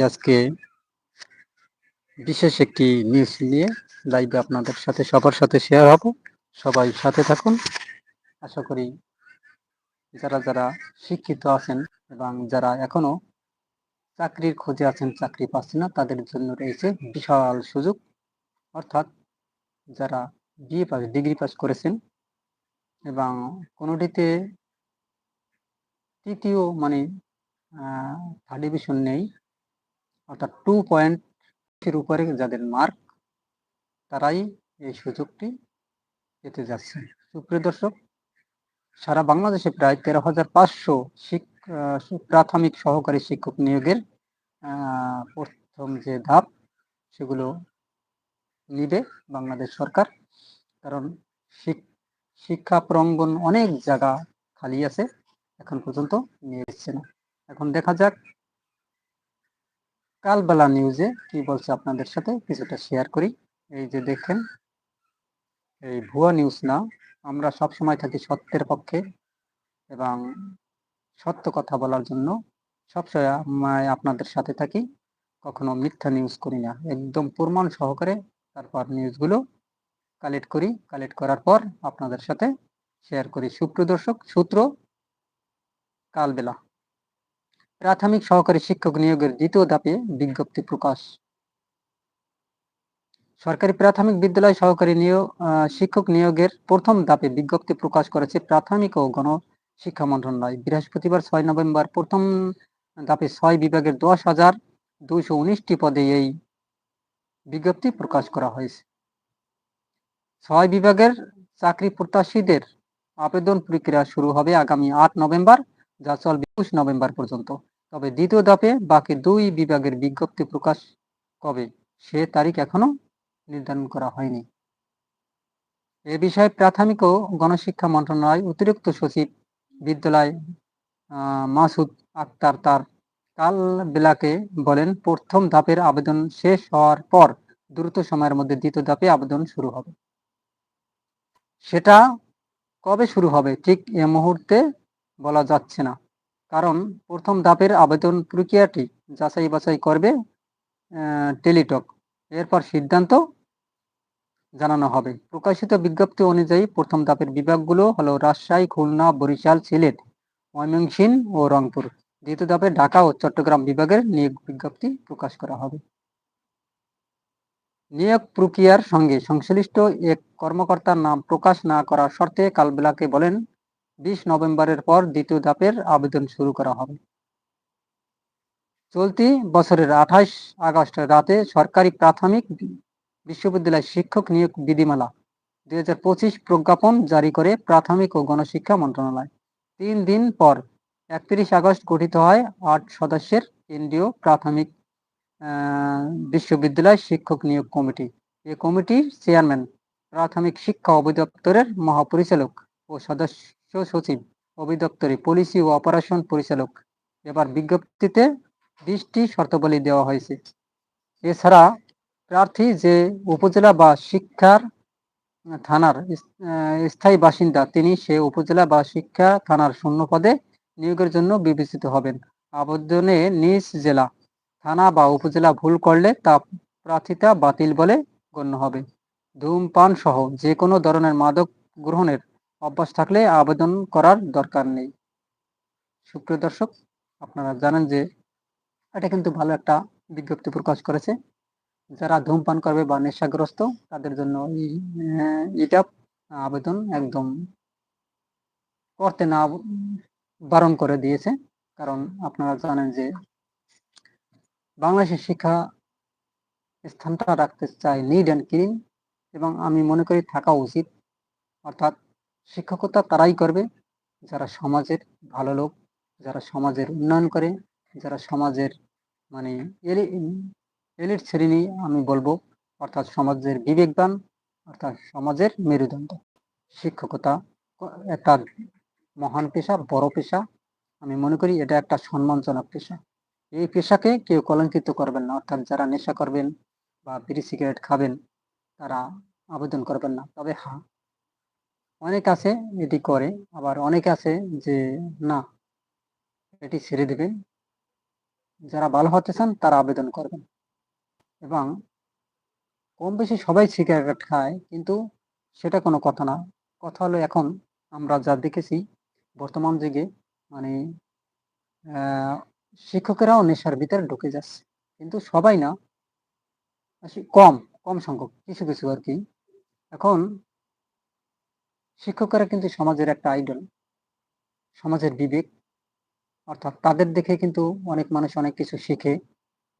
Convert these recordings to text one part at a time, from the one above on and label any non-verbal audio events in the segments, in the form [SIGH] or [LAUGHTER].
আজকে বিশেষ একটি নিউজ নিয়ে লাইভে আপনাদের সাথে, সবার সাথে শেয়ার হব। সবাই সাথে থাকুন। আশা করি যারা যারা শিক্ষিত আছেন এবং যারা এখনও চাকরির খোঁজে আছেন, চাকরি পাচ্ছেন না, তাদের জন্য রয়েছে বিশাল সুযোগ। অর্থাৎ যারা বিএ পাস ডিগ্রি পাস করেছেন এবং কোনোটিতে তৃতীয় মানে থার্ড ডিভিশন নেই অর্থাৎ টু পয়েন্টের উপরে যাদের মার্ক তারাই এই সুযোগটি পেতে যাচ্ছে। সুপ্রিয় দর্শক, সারা বাংলাদেশে প্রায় তেরো হাজার পাঁচশো প্রাথমিক সহকারী শিক্ষক নিয়োগের প্রথম যে ধাপ, সেগুলো নিবে বাংলাদেশ সরকার। কারণ শিক্ষা প্রাঙ্গন অনেক জায়গা খালি আছে, এখন পর্যন্ত নিয়ে এসছে না। এখন দেখা যাক কালবেলা নিউজে কি বলছে আপনাদের সাথে কিছুটা শেয়ার করি। এই যে দেখেন, এই ভুয়া নিউজ না, আমরা সব সময় থাকি সত্যের পক্ষে এবং সত্য কথা বলার জন্য। সবসময় আপনাদের সাথে থাকি, কখনো মিথ্যা নিউজ করি না। একদম প্রমাণ সহকারে তারপর নিউজগুলো কালেক্ট করি। কালেক্ট করার পর আপনাদের সাথে শেয়ার করি। সুপ্রদর্শক সূত্র কালবেলা। প্রাথমিক সহকারী শিক্ষক নিয়োগের দ্বিতীয় ধাপে বিজ্ঞপ্তি প্রকাশ। সরকারি প্রাথমিক বিদ্যালয় সহকারী নিয়োগ শিক্ষক নিয়োগের প্রথম ধাপে বিজ্ঞপ্তি প্রকাশ করেছে প্রাথমিক ও গণ শিক্ষা মন্ত্রণালয়। বৃহস্পতিবার ছয় নভেম্বর, প্রথম ধাপে ছয় বিভাগের দশ হাজার দুইশো উনিশটি পদে এই বিজ্ঞপ্তি প্রকাশ করা হয়েছে। ছয় বিভাগের চাকরি প্রত্যাশীদের আবেদন প্রক্রিয়া শুরু হবে আগামী আট নভেম্বর, যা চলবে একুশ নভেম্বর পর্যন্ত। তবে দ্বিতীয় ধাপে বাকি দুই বিভাগের বিজ্ঞপ্তি প্রকাশ কবে সে তারিখ এখনও নির্ধারণ করা হয়নি। এ বিষয়ে প্রাথমিক ও গণশিক্ষা মন্ত্রণালয় অতিরিক্ত সচিব বিদ্যালয় মাসুদ আক্তার তার কাল বেলাকে বলেন, প্রথম ধাপের আবেদন শেষ হওয়ার পর দ্রুত সময়ের মধ্যে দ্বিতীয় ধাপে আবেদন শুরু হবে। সেটা কবে শুরু হবে? ঠিক এ মুহূর্তে বলা যাচ্ছে না। কারণ প্রথম ধাপের আবেদন প্রক্রিয়াটি যাচাই বাছাই করবে টেলিটক। এরপর সিদ্ধান্ত জানানো হবে। প্রকাশিত বিজ্ঞপ্তি অনুযায়ী প্রথম ধাপের বিভাগগুলো হলো রাজশাহী, খুলনা, বরিশাল, সিলেট, ময়মনসিংহ ও রংপুর। দ্বিতীয় ধাপে ঢাকা ও চট্টগ্রাম বিভাগের নিয়োগ বিজ্ঞপ্তি প্রকাশ করা হবে। নিয়োগ প্রক্রিয়ার সঙ্গে সংশ্লিষ্ট এক কর্মকর্তার নাম প্রকাশ না করার শর্তে কালবেলাকে বলেন বিশ নভেম্বরের পর দ্বিতীয় ধাপের আবেদন শুরু করা হবে। চলতি বছরের আঠাইশ আগস্ট রাতে সরকারি প্রাথমিক বিশ্ববিদ্যালয় শিক্ষক নিয়োগ বিধিমালা দুই হাজার পঁচিশ প্রজ্ঞাপন জারি করে প্রাথমিক ও গণশিক্ষা মন্ত্রণালয়। তিন দিন পর একত্রিশ আগস্ট গঠিত হয় আট সদস্যের কেন্দ্রীয় প্রাথমিক বিশ্ববিদ্যালয় শিক্ষক নিয়োগ কমিটি। এ কমিটির চেয়ারম্যান প্রাথমিক শিক্ষা অধিদপ্তরের মহাপরিচালক ও সদস্য। সচিব অভিদপ্তরে পলিসি ও অপারেশন পরিচালক। এবার বিজ্ঞপ্তিতে বিশটি শর্তাবলী দেওয়া হয়েছে। এছাড়া প্রার্থী যে উপজেলা বা শিক্ষার থানার স্থায়ী বাসিন্দা, তিনি সে উপজেলা বা শিক্ষা থানার শূন্য পদে নিয়োগের জন্য বিবেচিত হবেন। আবেদনে নিজ জেলা, থানা বা উপজেলা ভুল করলে তা প্রার্থিতা বাতিল বলে গণ্য হবে। ধূমপান সহ যে কোনো ধরনের মাদক গ্রহণের অভ্যাস থাকলে আবেদন করার দরকার নেই। সুপ্রিয় দর্শক, আপনারা জানেন যে এটা কিন্তু ভালো একটা বিজ্ঞপ্তি প্রকাশ করেছে। যারা ধূমপান করবে বা নেশাগ্রস্ত, তাদের জন্য এটা আবেদন একদম করতে না বারণ করে দিয়েছে। কারণ আপনারা জানেন যে বাংলাদেশের শিক্ষা স্থানটা রাখতে চাই নিড অ্যান্ড ক্লিন এবং আমি মনে করি থাকা উচিত। অর্থাৎ শিক্ষকতা তারাই করবে। যারা সমাজের ভালো লোক, যারা সমাজের উন্নয়ন করে, যারা সমাজের মানে এলিট শ্রেণি আমি বলব, অর্থাৎ সমাজের বিবেকবান, অর্থাৎ সমাজের মেরুদণ্ড। শিক্ষকতা একটা মহান পেশা, বড় পেশা। আমি মনে করি এটা একটা সম্মানজনক পেশা। এই পেশাকে কেউ কলঙ্কিত করবেন না, অর্থাৎ যারা নেশা করবেন বা বিড়ি সিগারেট খাবেন, তারা আবেদন করবেন না। তবে হ্যাঁ অনেক আছে এটি করে, আবার অনেক আছে যে না, এটি ছেড়ে দেবেন যারা ভালো হতে চান তারা আবেদন করবেন। এবং কম বেশি সবাই সিগারেট খায়, কিন্তু সেটা কোনো কথা না। কথা হলো এখন আমরা যা দেখেছি, বর্তমান যুগে মানে শিক্ষকেরাও নেশার ভিতরে ঢুকে যাচ্ছে। কিন্তু সবাই না কম কম সংখ্যক, কিছু কিছু আর কি। এখন শিক্ষকেরা কিন্তু সমাজের একটা আইডল সমাজের বিবেক, অর্থাৎ তাদের দেখে কিন্তু অনেক মানুষ অনেক কিছু শিখে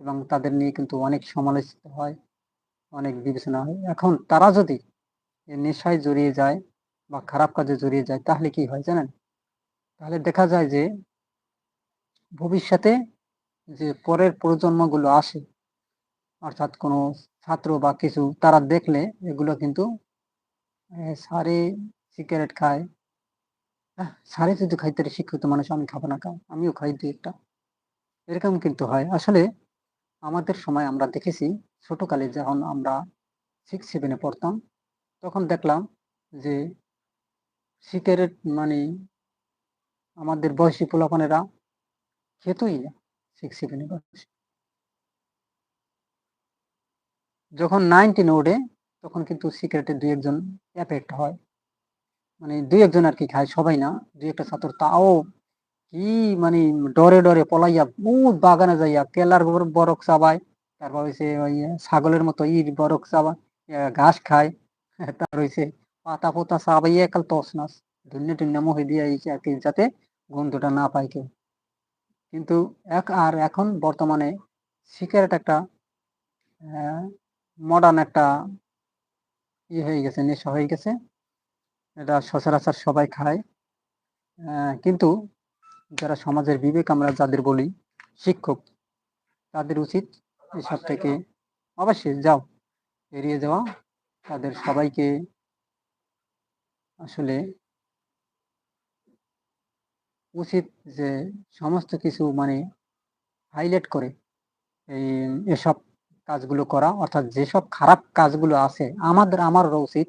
এবং তাদের নিয়ে কিন্তু অনেক সমালোচিত হয়, অনেক বিবেচনা হয়। এখন তারা যদি নেশায় জড়িয়ে যায় বা খারাপ কাজে জড়িয়ে যায়, তাহলে কি হয় জানেন? তাহলে দেখা যায় যে ভবিষ্যতে যে পরের প্রজন্মগুলো আসে, অর্থাৎ কোনো ছাত্র বা কিছু, তারা দেখলে এগুলো কিন্তু সারে সিগারেট খায় সারে যদি খাইতে শিক্ষিত মানুষ, আমি খাব না খাও আমিও খাই দুই একটা। এরকম কিন্তু হয়। আসলে আমাদের সময় আমরা দেখেছি, ছোটকালে যখন আমরা সিক্স সেভেনে পড়তাম, তখন দেখলাম যে সিগারেট মানে আমাদের বয়সী পোলাপানেরা খেতই না সিক্স সেভেনে বয়সে যখন নাইন টেনে ওঠে, তখন কিন্তু সিগারেটের দুই একজন এফেক্ট হয়। মানে দুই একজন আর কি খায়, সবাই না, দুই একটা ছাত্র তাও কি মানে ডরে ডরে পলাইয়া বহুত বাগানে যাইয়া, কেলার বর- বরক চাবায়, তারপর হইছে ওই ছাগলের মতো ইট বরক চাবা ঘাস খায় [LAUGHS] তারপর হইছে পাতা পোতা চাবাইয়া একাল তস নাস ধন্য টন্য মহে দিয়ে আর কি, যাতে গন্ধটা না পায় কেউ। কিন্তু এক, আর এখন বর্তমানে সিগারেট একটা মডার্ন একটা ইয়ে হয়ে গেছে, নেশা হয়ে গেছে। এটা সচরাচর সবাই খায়। কিন্তু যারা সমাজের বিবেক আমরা যাদের বলি শিক্ষক, তাদের উচিত এসব থেকে অবশ্যই যাও, এড়িয়ে যাওয়া। তাদের সবাইকে আসলে উচিত যে সমস্ত কিছু মানে হাইলাইট করে এই এসব কাজগুলো করা। অর্থাৎ যেসব খারাপ কাজগুলো আছে, আমাদের, আমারও উচিত,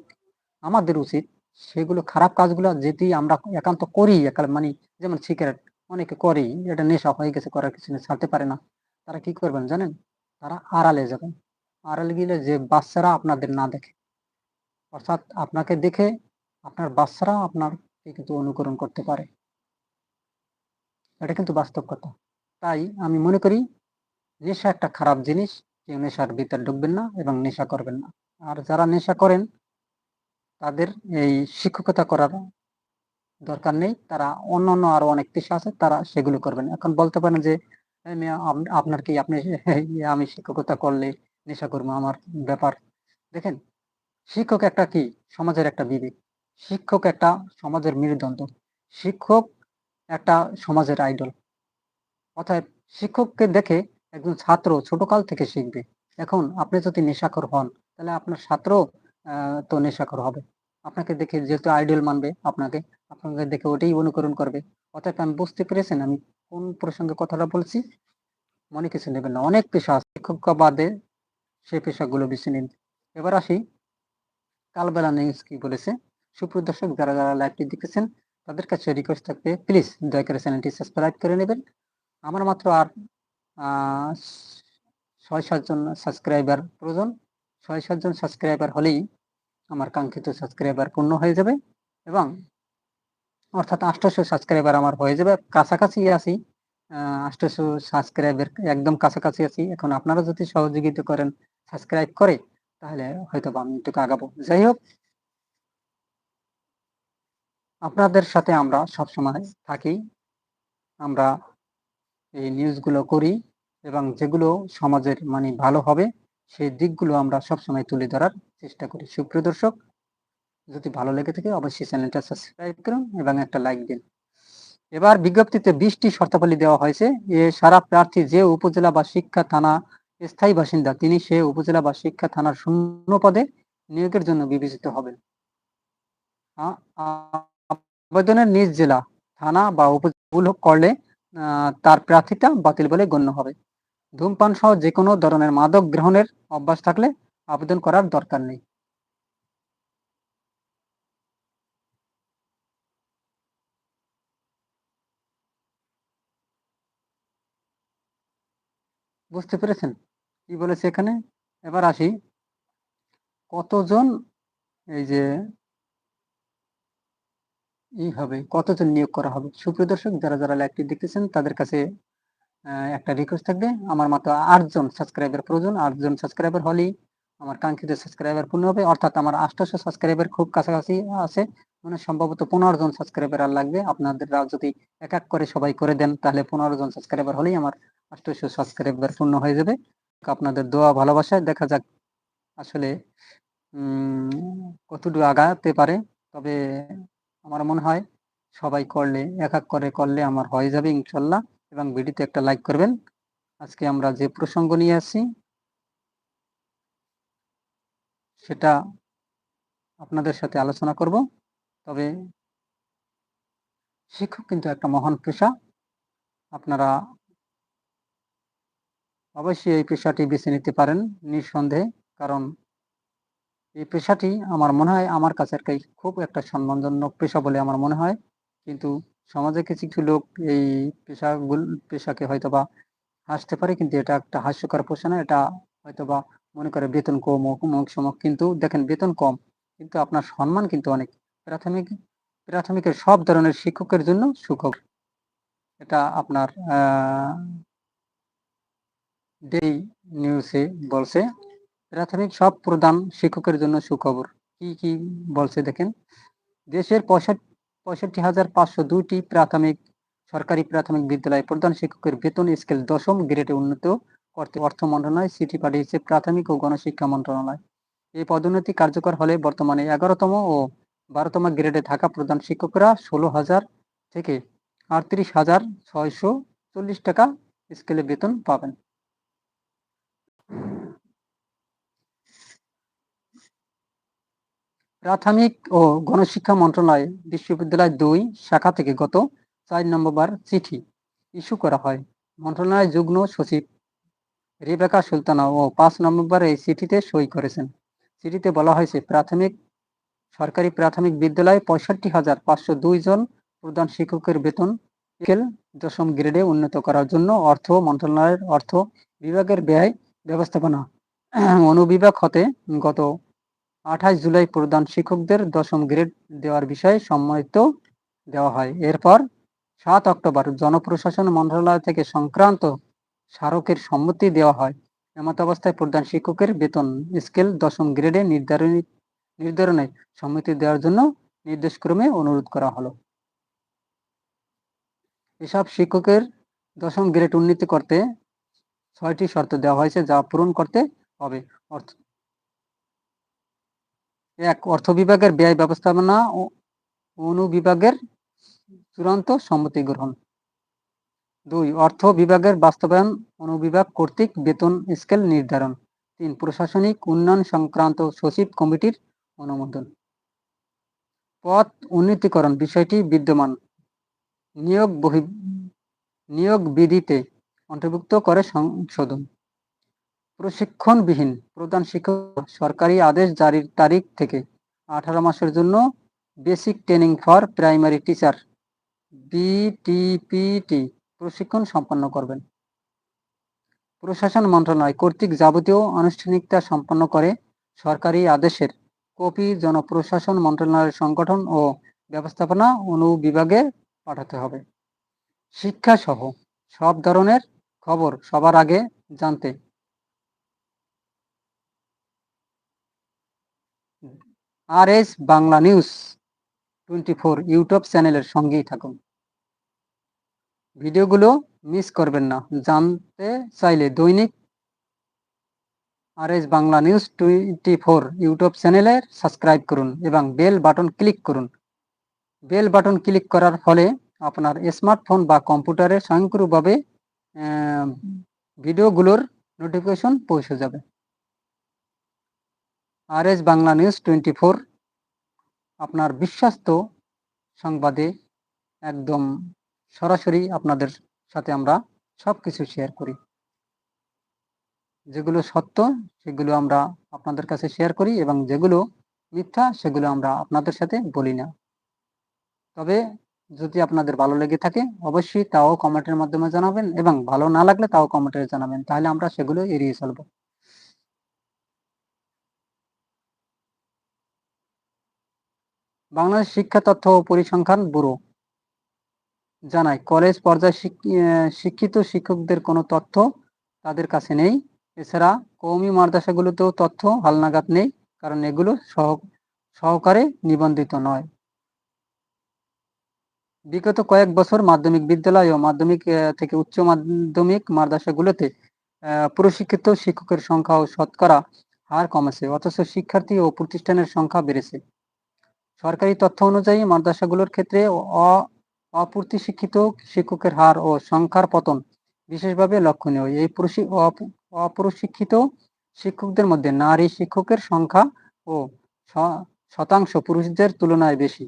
আমাদের উচিত সেগুলো খারাপ কাজগুলো যদি আমরা একান্ত করি মানে যেমন সিগারেট অনেকে করি, এটা নেশা হয়ে গেছে, করার কিছু ছাড়তে পারে না। তারা কি করবেন জানেন? তারা আড়ালে যাবেন। আড়ালে গেলে যে বাচ্চারা আপনাদের না দেখে, অর্থাৎ আপনাকে দেখে আপনার বাচ্চারা আপনাকে কিন্তু অনুকরণ করতে পারে। এটা কিন্তু বাস্তব কথা। তাই আমি মনে করি, নেশা একটা খারাপ জিনিস, কেউ নেশার ভিতরে ঢুকবেন না এবং নেশা করবেন না। আর যারা নেশা করেন তাদের এই শিক্ষকতা করার দরকার নেই। তারা অন্য অন্য আরও অনেক পেশা আছে তারা সেগুলো করবেন। এখন বলতে পারেন যে "এই মিয়া, আপ- আপনার কি আপনি [LAUGHS] আমি শিক্ষকতা করলে নেশা করব আমার ব্যাপার। দেখেন শিক্ষক একটা কি? সমাজের একটা বিবেক। শিক্ষক একটা সমাজের মেরুদণ্ড। শিক্ষক একটা সমাজের আইডল। অর্থাৎ শিক্ষককে দেখে একজন ছাত্র ছোটকাল থেকে শিখবে। এখন আপনি যদি নেশাখোর হন তাহলে আপনার ছাত্র তো নেশাখোর হবে। আপনাকে দেখে যেহেতু আইডল মানবে আপনাকে আপনাকে দেখে ওটাই অনুকরণ করবে। অর্থাৎ আমি বুঝতে পেরেছেন আমি কোন প্রসঙ্গে কথাটা বলছি? মনে কিছু নেবেন না। অনেক পেশা আছে। শিক্ষক বাদে সেই পেশাগুলো বেছে নিন। এবার আসি, কালবেলা নিউজ কি বলেছে? সুপ্রিয় দর্শক, যারা যারা লাইভটি দেখেছেন, তাদের কাছে রিকোয়েস্ট থাকবে। প্লিজ দয়া করে চ্যানেলটি সাবস্ক্রাইব করে নেবেন। আমার মাত্র আর ছয় সাতজন সাবস্ক্রাইবার প্রয়োজন। ছয় সাতজন সাবস্ক্রাইবার হলেই আমার কাঙ্ক্ষিত সাবস্ক্রাইবার পূর্ণ হয়ে যাবে এবং অর্থাৎ আটশোশো সাবস্ক্রাইবার আমার হয়ে যাবে। কাছাকাছি আছি আষ্টশো সাবস্ক্রাইবার একদম কাছাকাছি আছি। এখন আপনারা যদি সহযোগিতা করেন সাবস্ক্রাইব করে, তাহলে হয়তো আমি একটু আগাবো। যাই হোক, আপনাদের সাথে আমরা সবসময় থাকি। আমরা এই নিউজগুলো করি এবং যেগুলো সমাজের মানে ভালো হবে সেই দিকগুলো আমরা সবসময় তুলে ধরার চেষ্টা করি। সুপ্রিয় দর্শক, যদি ভালো লেগে থাকে অবশ্যই চ্যানেলটা সাবস্ক্রাইব করুন এবং একটা লাইক দিন। এবার বিজ্ঞপ্তিতে বিশটি শর্তাবলী দেওয়া হয়েছে। এ সারা প্রার্থী যে উপজেলা বা শিক্ষা থানা স্থায়ী বাসিন্দা, তিনি সে উপজেলা বা শিক্ষা থানার শূন্য পদে নিয়োগের জন্য বিবেচিত হবেন। আবেদনের নিজ জেলা, থানা বা উপজেলা করলে তার প্রার্থীটা বাতিল বলে গণ্য হবে। ধূমপান সহ যে কোনো ধরনের মাদক গ্রহণের অভ্যাস থাকলে আবেদন করার দরকার নেই। বুঝতে পেরেছেন? কি বলেছে এখানে? এবার আসি। কতজন এই যে ই হবে, কতজন নিয়োগ করা হবে? সুপ্রিয় দর্শক, যারা যারা লাইভটি দেখতেছেন, তাদের কাছে একটা রিকোয়েস্ট থাকবে। আমার মাত্র আটজন সাবস্ক্রাইবার প্রয়োজন। আটজন সাবস্ক্রাইবার হলেই আমার কাঙ্ক্ষিত সাবস্ক্রাইবার পূর্ণ হবে। অর্থাৎ আমার আটশোশো সাবস্ক্রাইবার খুব কাছাকাছি আছে। মানে সম্ভবত পনেরো জন সাবস্ক্রাইবার আর লাগবে। আপনাদের যদি এক এক করে সবাই করে দেন, তাহলে পনেরো জন সাবস্ক্রাইবার হলেই আমার আটশোশো সাবস্ক্রাইবার পূর্ণ হয়ে যাবে। আপনাদের দোয়া ভালোবাসায় দেখা যাক আসলে কতটুকু আগাতে পারে। তবে আমার মনে হয় সবাই করলে, এক এক করে করলে আমার হয়ে যাবে ইনশাল্লাহ। এবং ভিডিওতে একটা লাইক করবেন। আজকে আমরা যে প্রসঙ্গ নিয়ে আসছি, সেটা আপনাদের সাথে আলোচনা করব। তবে শিক্ষক কিন্তু একটা মহান পেশা। আপনারা অবশ্যই এই পেশাটি বেছে নিতে পারেন নিঃসন্দেহে, কারণ এই পেশাটি আমার মনে হয়, আমার কাছে কি খুব একটা সম্মানজনক পেশা বলে আমার মনে হয়। কিন্তু সমাজে কিছু কিছু লোক এই পেশাগুলো, পেশাকে হয়তো বা হাসতে পারে, কিন্তু এটা একটা হাস্যকর পেশা না, এটা হয়তোবা মনে করে বেতন কম, অমুক সমক, কিন্তু দেখেন বেতন কম, কিন্তু আপনার সম্মান কিন্তু অনেক প্রাথমিক, প্রাথমিকের সব ধরনের শিক্ষকের জন্য সুখক এটা আপনার ডেই নিউজে বলছে, প্রাথমিক সব প্রধান শিক্ষকের জন্য সুখবর। কি কি বলছে দেখেন, দেশের পঁয়ষট্টি পঁয়ষট্টি হাজার পাঁচশো দুইটি প্রাথমিক, সরকারি প্রাথমিক বিদ্যালয় প্রধান শিক্ষকের বেতন স্কেল দশম গ্রেডে উন্নত করতে অর্থ মন্ত্রণালয় চিঠি পাঠিয়েছে প্রাথমিক ও গণশিক্ষা মন্ত্রণালয়। এই পদোন্নতি কার্যকর হলে বর্তমানে এগারোতম ও বারোতম গ্রেডে থাকা প্রধান শিক্ষকরা ষোলো হাজার থেকে আটত্রিশ হাজার ছয়শো চল্লিশ টাকা স্কেলে বেতন পাবেন। প্রাথমিক ও গণশিক্ষা মন্ত্রণালয় বিশ্ববিদ্যালয় দুই, শাখা থেকে গত চার নম্বর চিঠি ইস্যু করা হয়। মন্ত্রণালয় যুগ্ম সচিব রেবেকা সুলতানা ও পাঁচ নম্বর এই চিঠিতে সই করেছেন। চিঠিতে বলা হয়েছে, প্রাথমিক, সরকারি প্রাথমিক বিদ্যালয়ে পঁয়ষট্টি হাজার পাঁচশো দুই জন প্রধান শিক্ষকের বেতন দশম গ্রেডে উন্নত করার জন্য অর্থ মন্ত্রণালয়ের অর্থ বিভাগের ব্যয় ব্যবস্থাপনা অনুবিভাগ হতে গত আঠাশ জুলাই প্রধান শিক্ষকদের দশম গ্রেড দেওয়ার বিষয়ে সম্মত দেওয়া হয়। এরপর সাত অক্টোবর জনপ্রশাসন মন্ত্রণালয় থেকে সংক্রান্ত স্মারকের সম্মতি দেওয়া হয়। এমত অবস্থায় প্রধান শিক্ষকের বেতন স্কেল দশম গ্রেডে নির্ধারণ, নির্ধারণে সম্মতি দেওয়ার জন্য নির্দেশক্রমে অনুরোধ করা হলো। এসব শিক্ষকের দশম গ্রেড উন্নতি করতে ছয়টি শর্ত দেওয়া হয়েছে যা পূরণ করতে হবে। এক অর্থ বিভাগের ব্যয় ব্যবস্থাপনা ও অনুবিভাগের চূড়ান্ত সম্মতি গ্রহণ। দুই, অর্থ বিভাগের বাস্তবায়ন অনুবিভাগ কর্তৃক বেতন স্কেল নির্ধারণ। তিন, প্রশাসনিক উন্নয়ন সংক্রান্ত সচিব কমিটির অনুমোদন। পথ উন্নীতিকরণ বিষয়টি বিদ্যমান। নিয়োগ বহি নিয়োগ বিধিতে অন্তর্ভুক্ত করে সংশোধন। প্রশিক্ষণবিহীন প্রধান শিক্ষক সরকারি আদেশ জারির তারিখ থেকে আঠারো মাসের জন্য basic training for primary teacher BTPT প্রশিক্ষণ সম্পন্ন করবেন। প্রশাসন মন্ত্রণালয় কর্তৃক যাবতীয় আনুষ্ঠানিকতা সম্পন্ন করে সরকারি আদেশের কপি জনপ্রশাসন মন্ত্রণালয়ের সংগঠন ও ব্যবস্থাপনা অনুবিভাগে পাঠাতে হবে। শিক্ষা সহ সব ধরনের খবর সবার আগে জানতে R S Bangla news twenty four YouTube চ্যানেলের সঙ্গেই থাকুন। ভিডিওগুলো মিস করবেন না। জানতে চাইলে দৈনিক R S Bangla news twenty four YouTube চ্যানেলের সাবস্ক্রাইব করুন এবং বেল বাটন ক্লিক করুন। বেল বাটন ক্লিক করার ফলে আপনার স্মার্টফোন বা কম্পিউটারে স্বয়ংক্রিয়ভাবে ভিডিওগুলোর নোটিফিকেশন পৌঁছে যাবে। R S Bangla news twenty four আপনার বিশ্বস্ত সংবাদে একদম সরাসরি আপনাদের সাথে আমরা সব কিছু শেয়ার করি। যেগুলো সত্য, সেগুলো আমরা আপনাদের কাছে শেয়ার করি এবং যেগুলো মিথ্যা, সেগুলো আমরা আপনাদের সাথে বলি না। তবে যদি আপনাদের ভালো লেগে থাকে, অবশ্যই তাও কমেন্টের মাধ্যমে জানাবেন এবং ভালো না লাগলে তাও কমেন্টে জানাবেন, তাহলে আমরা সেগুলো এড়িয়ে চলব। বাংলাদেশ শিক্ষা তথ্য ও পরিসংখ্যান ব্যুরো জানায়, কলেজ পর্যায়ে শিক্ষিত শিক্ষকদের কোনো তথ্য তাদের কাছে নেই। এছাড়া কৌমি মাদ্রাসাগুলোতেও তথ্য হালনাগাদ নেই, কারণ এগুলো সহ, সহকারে নিবন্ধিত নয়। বিগত কয়েক বছর মাধ্যমিক বিদ্যালয় ও মাধ্যমিক থেকে উচ্চ মাধ্যমিক মাদ্রাসাগুলোতে প্রশিক্ষিত শিক্ষকের সংখ্যা ও শতকরা হার কমেছে, অথচ শিক্ষার্থী ও প্রতিষ্ঠানের সংখ্যা বেড়েছে। সরকারি তথ্য অনুযায়ী মাদ্রাসাগুলোর ক্ষেত্রে অপূর্তি শিক্ষিত শিক্ষকের হার ও সংখ্যার পতন বিশেষভাবে লক্ষণীয়। এই অপ্রশিক্ষিত শিক্ষকদের মধ্যে নারী শিক্ষকের সংখ্যা ও শতাংশ পুরুষদের তুলনায় বেশি।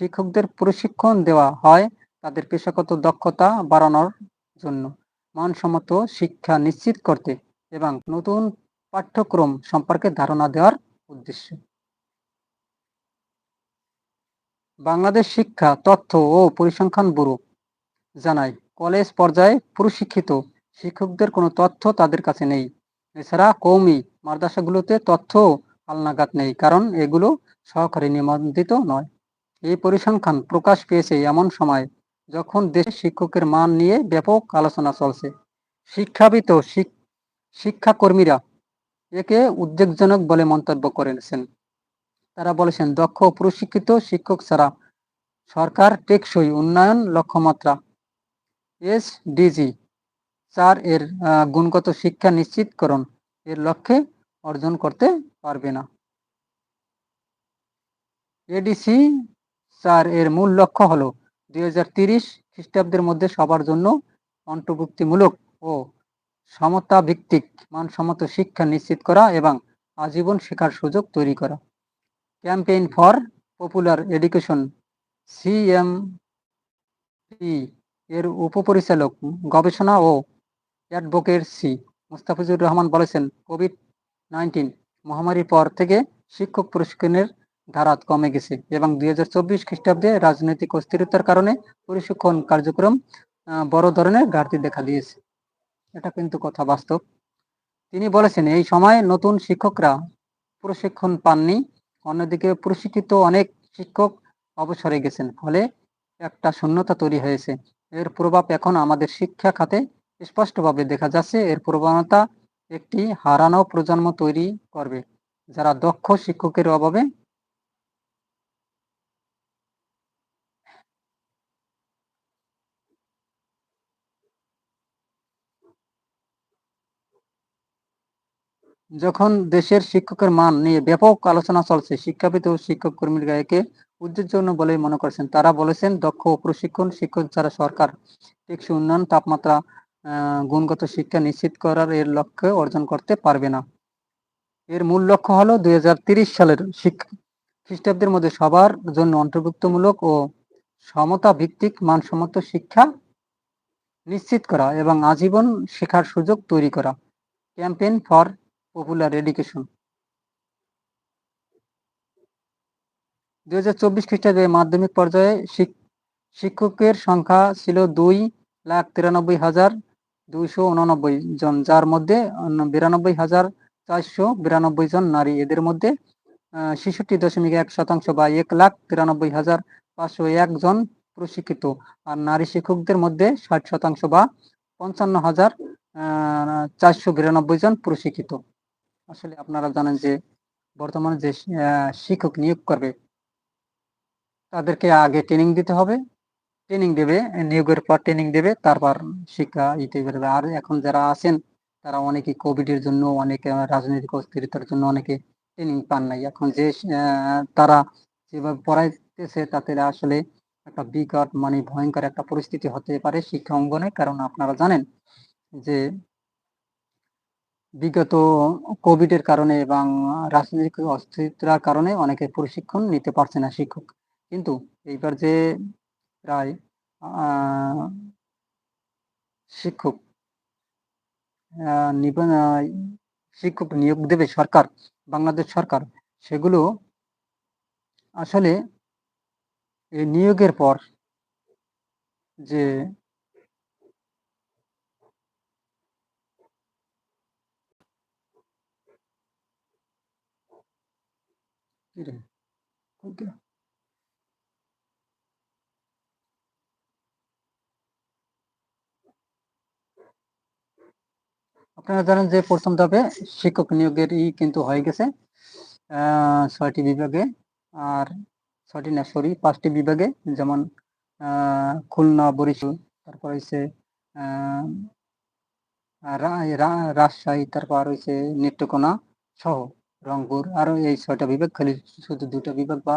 শিক্ষকদের প্রশিক্ষণ দেওয়া হয় তাদের পেশাগত দক্ষতা বাড়ানোর জন্য। মানসম্মত শিক্ষা নিশ্চিত করতে এবং নতুন পাঠ্যক্রম সম্পর্কে ধারণা দেওয়ার উদ্দেশ্যে। বাংলাদেশ শিক্ষা, তথ্য ও পরিসংখ্যান ব্যুরো জানায়, কলেজ পর্যায়ে প্রশিক্ষিত শিক্ষকদের কোনো তথ্য তাদের কাছে নেই। এছাড়া কৌমি মাদ্রাসাগুলোতে তথ্য হালনাগাদ নেই, কারণ এগুলো সহকারী নিবন্ধিত নয়। এই পরিসংখ্যান প্রকাশ পেয়েছে এমন সময় যখন দেশের শিক্ষকের মান নিয়ে ব্যাপক আলোচনা চলছে। শিক্ষাবিত শিক্ষাকর্মীরা একে উদ্বেগজনক বলে মন্তব্য করেছেন। তারা বলেছেন, দক্ষ প্রশিক্ষিত শিক্ষক ছাড়া সরকার টেকসই উন্নয়ন লক্ষ্যমাত্রা। এসডিজি চার এর গুণগত শিক্ষা নিশ্চিতকরণ এর লক্ষ্যে অর্জন করতে পারবে না। এডিসি চার এর মূল লক্ষ্য হল দুই খ্রিস্টাব্দের মধ্যে সবার জন্য অন্তর্ভুক্তিমূলক ও সমতা ভিত্তিক মানসম্মত শিক্ষা নিশ্চিত করা এবং আজীবন শেখার সুযোগ তৈরি করা। Campaign for popular education, CMP এর উপপরিচালক, গবেষণা ও অ্যাডভোকেসি মুস্তাফিজুর রহমান বলেছেন, কোভিড নাইন্টিন মহামারীর পর থেকে শিক্ষক প্রশিক্ষণের ধারা কমে গেছে এবং দুই হাজার চব্বিশ খ্রিস্টাব্দে রাজনৈতিক অস্থিরতার কারণে প্রশিক্ষণ কার্যক্রম বড় ধরনের ঘাটতি দেখা দিয়েছে। এটা কিন্তু কথা বাস্তব। তিনি বলেছেন, এই সময় নতুন শিক্ষকরা প্রশিক্ষণ পাননি। অন্যদিকে প্রশিক্ষিত অনেক শিক্ষক অবসরে গেছেন, ফলে একটা শূন্যতা তৈরি হয়েছে। এর প্রভাব এখন আমাদের শিক্ষা খাতে স্পষ্টভাবে দেখা যাচ্ছে। এর প্রবণতা একটি হারানো প্রজন্ম তৈরি করবে, যারা দক্ষ শিক্ষকের অভাবে যখন দেশের শিক্ষকের মান নিয়ে ব্যাপক আলোচনা চলছে, শিক্ষাবিদ ও শিক্ষক কর্মীর গায়েকে উদ্দেশ্যজন্য বলে মনে করছেন। তারা বলেছেন, দক্ষ ও প্রশিক্ষণ, শিক্ষক ছাড়া সরকার টেকসই উন্নয়ন, তাপমাত্রা গুণগত শিক্ষা নিশ্চিত করার এর লক্ষ্যে অর্জন করতে পারবে না। এর মূল লক্ষ্য হলো দুই সালের শিক্ষা খ্রিস্টাব্দের মধ্যে সবার জন্য অন্তর্ভুক্তমূলক ও সমতা ভিত্তিক মানসম্মত শিক্ষা নিশ্চিত করা এবং আজীবন শেখার সুযোগ তৈরি করা। ক্যাম্পেইন ফর পপুলার এডুকেশন দুই হাজার চব্বিশ খ্রিস্টাব্দে মাধ্যমিক পর্যায়ে শিক্ষকের সংখ্যা ছিল দুই লাখ তিরানব্বই হাজার দুইশো উননব্বই জন, যার মধ্যে বিরানব্বই হাজার চারশো বিরানব্বই জন নারী। এদের মধ্যে ছেষট্টি দশমিক এক শতাংশ বা এক লাখ তিরানব্বই হাজার পাঁচশো এক জন প্রশিক্ষিত, আর নারী শিক্ষকদের মধ্যে ষাট শতাংশ বা পঞ্চান্ন হাজার চারশো বিরানব্বই জন প্রশিক্ষিত। আসলে আপনারা জানেন যে বর্তমানে যে শিক্ষক নিয়োগ করবে, তাদেরকে আগে ট্রেনিং দিতে হবে। ট্রেনিং দেবে, নিয়োগের পর ট্রেনিং দেবে, তারপর শিক্ষা দিতে পারবে। আর এখন যারা আছেন, তারা অনেকে কোভিডের জন্য, অনেকে রাজনৈতিক অস্থিরতার জন্য অনেকে ট্রেনিং পান নাই। এখন যে তারা যেভাবে পড়াইতেছে, তাতে আসলে একটা বিকট মানে ভয়ঙ্কর একটা পরিস্থিতি হতে পারে শিক্ষা অঙ্গনে। কারণ আপনারা জানেন যে বিগত কোভিডের কারণে এবং রাজনৈতিক অস্থিরতার কারণে অনেকে প্রশিক্ষণ নিতে পারছে না শিক্ষক। কিন্তু এইবার যে প্রায় শিক্ষক শিক্ষক নিয়োগ দেবে সরকার, বাংলাদেশ সরকার, সেগুলো আসলে এই নিয়োগের পর যে কি রে? কই গেল? আপনারা জানেন যে প্রথম ধাপে শিক্ষক নিয়োগের ই কিন্তু হয়ে গেছে ছয়টি বিভাগে, আর ছয়টি না সরি পাঁচটি বিভাগে, যেমন খুলনা, বরিশাল, তারপর রা- রাজশাহী, তারপর হচ্ছে নেত্রকোনা সহ রংপুর, আরও এই ছয়টা বিভাগ, খালি শুধু দুটো বিভাগ বা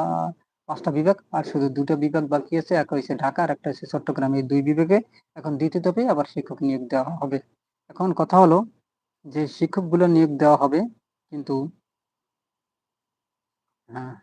পাঁচটা বিভাগ, আর শুধু দুটো বিভাগ বাকি আছে একটা হচ্ছে ঢাকা, আর একটা হচ্ছে চট্টগ্রাম। এই দুই বিভাগে এখন দ্বিতীয় ধাপে আবার শিক্ষক নিয়োগ দেওয়া হবে। এখন কথা হলো যে শিক্ষকগুলো নিয়োগ দেওয়া হবে, কিন্তু হ্যাঁ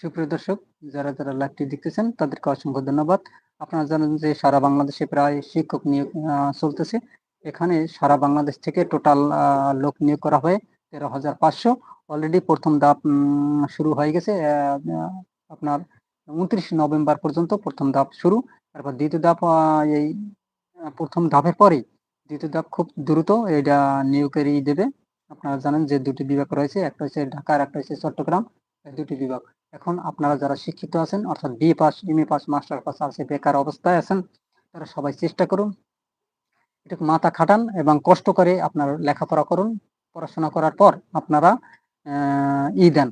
সুপ্রিয় দর্শক, যারা যারা লাইভটি দেখতেছেন, তাদেরকে অসংখ্য ধন্যবাদ। আপনারা জানেন যে সারা বাংলাদেশে প্রায় শিক্ষক নিয়োগ চলতেছে। এখানে সারা বাংলাদেশ থেকে টোটাল লোক নিয়োগ করা হয় তেরো হাজার পাঁচশো। অলরেডি প্রথম ধাপ শুরু হয়ে গেছে আপনার উনত্রিশ নভেম্বর পর্যন্ত প্রথম ধাপ শুরু। তারপর দ্বিতীয় ধাপ এই প্রথম ধাপের পরেই দ্বিতীয় ধাপ খুব দ্রুত এটা নিয়োগেরই দেবে। আপনারা জানেন যে দুটি বিভাগ রয়েছে, একটা হচ্ছে ঢাকা আর একটা হচ্ছে চট্টগ্রাম। দুটি বিভাগ। এখন আপনারা যারা শিক্ষিত আছেন, অর্থাৎ B pass M A pass master pass আছে বেকার অবস্থায় আছেন, তারা সবাই চেষ্টা করুন এটুকু মাথা খাটান এবং কষ্ট করে আপনার লেখাপড়া করুন। পড়াশোনা করার পর আপনারা ই দেন,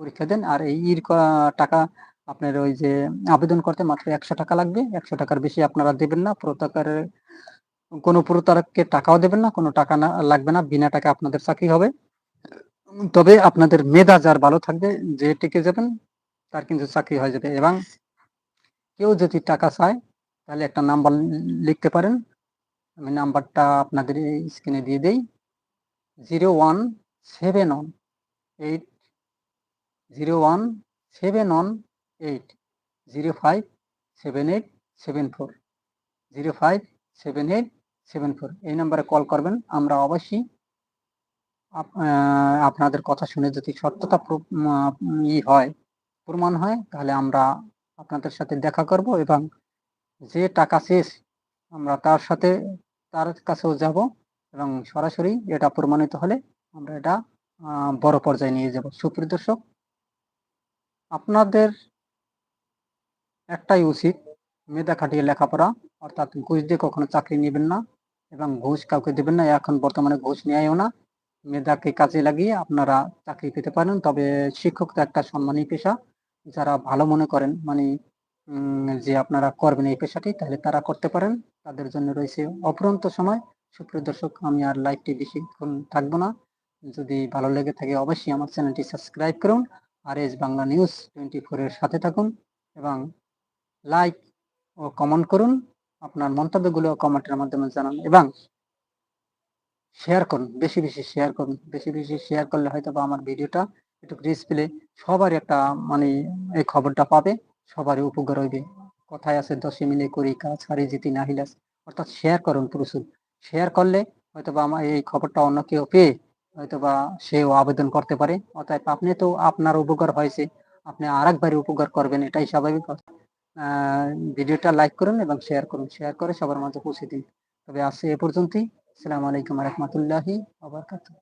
পরীক্ষা দেন। আর এই ইর টাকা আপনার ওই যে আবেদন করতে মাত্র একশো টাকা লাগবে। একশো টাকার বেশি আপনারা দেবেন না। প্রতারকের কোনো প্রতারককে টাকাও দেবেন না, কোনো টাকা না, লাগবে না, বিনা টাকা আপনাদের চাকরি হবে। তবে আপনাদের মেধা যার ভালো থাকবে, যে টিকে যাবেন, তার কিন্তু চাকরি হয়ে যাবে। এবং কেউ যদি টাকা চায়, তাহলে একটা নাম্বার লিখতে পারেন। আমি নাম্বারটা আপনাদের স্ক্রিনে দিয়ে দেই। Zero one seven one eight, zero one seven one eight, zero five seven eight seven four, zero five seven eight seven four এই নাম্বারে কল করবেন। আমরা অবশ্যই আপনাদের কথা শুনে যদি সত্যতা ই হয়, প্রমাণ হয়, তাহলে আমরা আপনাদের সাথে দেখা করব এবং যে টাকা শেষ, আমরা তার সাথে, তার কাছেও যাব এবং সরাসরি এটা প্রমাণিত হলে আমরা এটা বড় পর্যায়ে নিয়ে যাব। সুপ্রিয় দর্শক, আপনাদের একটাই উচিত মেধা খাটিয়ে লেখাপড়া, অর্থাৎ ঘুষ দিয়ে কখনো চাকরি নেবেন না। এবং ঘুষ কাউকে দেবেন না, এখন বর্তমানে ঘুষ নেয়ও না। মেধাকে কাজে লাগিয়ে আপনারা চাকরি পেতে পারেন। তবে শিক্ষক তো একটা সম্মানী পেশা। যারা ভালো মনে করেন মানে যে আপনারা করবেন এই পেশাটি, তাহলে তারা করতে পারেন। তাদের জন্য রয়েছে অপরন্ত সময়। সুপ্রিয় দর্শক, আমি আর লাইভটি বেশিক্ষণ থাকব না। যদি ভালো লেগে থাকে, অবশ্যই আমার চ্যানেলটি সাবস্ক্রাইব করুন। R S Bangla news twenty ফোরের সাথে থাকুন এবং লাইক ও কমেন্ট করুন। আপনার মন্তব্যগুলো কমেন্টের মাধ্যমে জানান এবং শেয়ার করুন, বেশি বেশি শেয়ার করুন। বেশি বেশি শেয়ার করলে হয়তো বা আমার ভিডিওটা একটু রিচ পেলে সবারই একটা মানে এই খবরটা পাবে, সবারই উপকার হইবে। কথায় আছে দশে মিলে করি কাজ, হারি জিতি না হিলাস অর্থাৎ শেয়ার করুন প্রচুর। শেয়ার করলে হয়তো বা আমার এই খবরটা অন্য কেউ পেয়ে হয়তো বা সেও আবেদন করতে পারে। অতএব আপনি তো আপনার উপকার হয়েছে, আপনি আর একবারই উপকার করবেন, এটাই স্বাভাবিক কথা। ভিডিওটা লাইক করুন এবং শেয়ার করুন। শেয়ার করে সবার মাঝে পৌঁছে দিন। তবে আজকে এ পর্যন্তই। আসসালামু আলাইকুম রহমতুল্লাহি আবরকাতুহ